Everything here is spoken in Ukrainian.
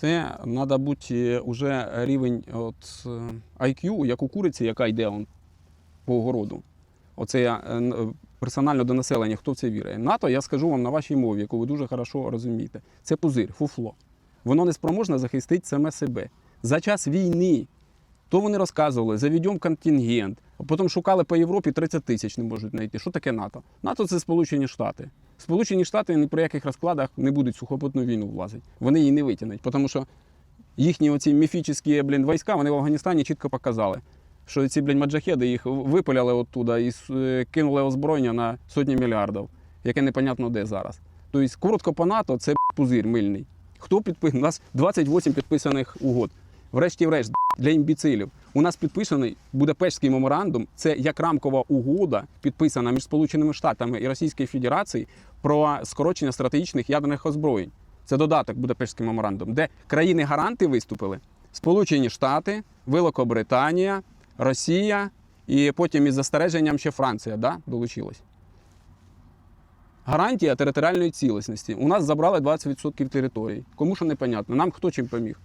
Це треба бути вже рівень от, е, IQ, як у куриці, яка йде он, по огороду. Оце я е, персонально до населення, хто в це вірить. НАТО, я скажу вам на вашій мові, яку ви дуже хорошо розумієте. Це пузир, фуфло. Воно не спроможне захистити саме себе. За час війни то вони розказували, заведемо контингент, а потім шукали по Європі 30 тисяч не можуть знайти. Що таке НАТО? НАТО це Сполучені Штати. Сполучені Штати ні при яких розкладах не будуть сухопутну війну влазити. Вони її не витягнуть, тому що їхні оці міфічні блін, війська вони в Афганістані чітко показали, що ці блін, маджахеди їх випиляли оттуда і е, кинули озброєння на сотні мільярдів, яке непонятно де зараз. Тобто, коротко по НАТО це пузир мильний. Хто підписаний? У нас 28 підписаних угод. Врешті-врешт, для імбіцилів. У нас підписаний Будапештський меморандум. Це як рамкова угода, підписана між Сполученими Штатами і Російською Федерацією про скорочення стратегічних ядерних озброєнь. Це додаток Будапештський меморандум, де країни-гаранти виступили: Сполучені Штати, Великобританія, Росія і потім із застереженням ще Франція да, долучилась. Гарантія територіальної цілісності. У нас забрали 20% території. Кому що непонятно. Нам хто чим поміг?